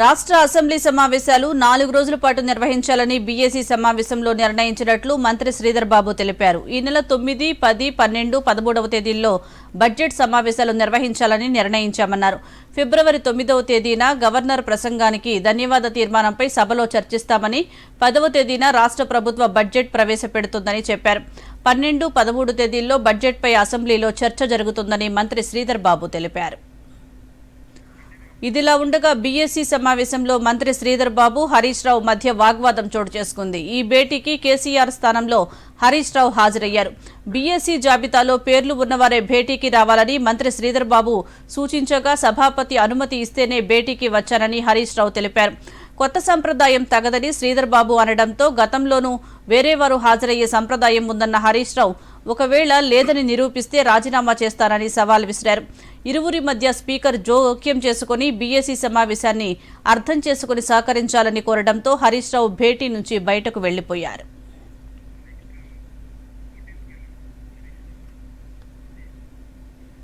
రాష్ట్ర అసెంబ్లీ సమావేశాలు నాలుగు రోజుల పాటు నిర్వహించాలని బీఏసీ సమావేశంలో నిర్ణయించినట్లు మంత్రి శ్రీధర్ బాబు తెలిపారు. ఈ నెల తొమ్మిది పది పన్నెండు పదమూడవ తేదీల్లో బడ్జెట్ సమావేశాలు నిర్వహించాలని నిర్ణయించామన్నారు. ఫిబ్రవరి తొమ్మిదవ తేదీన గవర్నర్ ప్రసంగానికి ధన్యవాద తీర్మానంపై సభలో చర్చిస్తామని పదవ తేదీన రాష్ట్ర ప్రభుత్వ బడ్జెట్ ప్రవేశపెడుతుందని చెప్పారు. పన్నెండు పదమూడు తేదీల్లో బడ్జెట్పై అసెంబ్లీలో చర్చ జరుగుతుందని మంత్రి శ్రీధర్ బాబు తెలిపారు. ఇదిలా ఉండగా బీఎస్సీ సమావేశంలో మంత్రి శ్రీధర్ బాబు హరీష్ రావు మధ్య వాగ్వాదం చోటు చేసుకుంది. ఈ భేటీకి కేసీఆర్ స్థానంలో హరీష్ రావు హాజరయ్యారు. బీఎస్సీ జాబితాలో పేర్లు ఉన్నవారే భేటీకి రావాలని మంత్రి శ్రీధర్ బాబు సూచించగా సభాపతి అనుమతి ఇస్తేనే భేటీకి వచ్చానని హరీష్ రావు తెలిపారు. కొత్త సంప్రదాయం తగదని శ్రీధర్ బాబు అనడంతో గతంలోనూ వేరేవారు హాజరయ్యే సంప్రదాయం ఉందన్న హరీష్ రావు ఒకవేళ లేదని నిరూపిస్తే రాజీనామా చేస్తారని సవాల్ విసిరారు. ఇరువురి మధ్య స్పీకర్ జోక్యం చేసుకుని బీఎస్సీ సమావేశాన్ని అర్థం చేసుకుని సహకరించాలని కోరడంతో హరీష్ రావు భేటీ నుంచి బయటకు వెళ్ళిపోయారు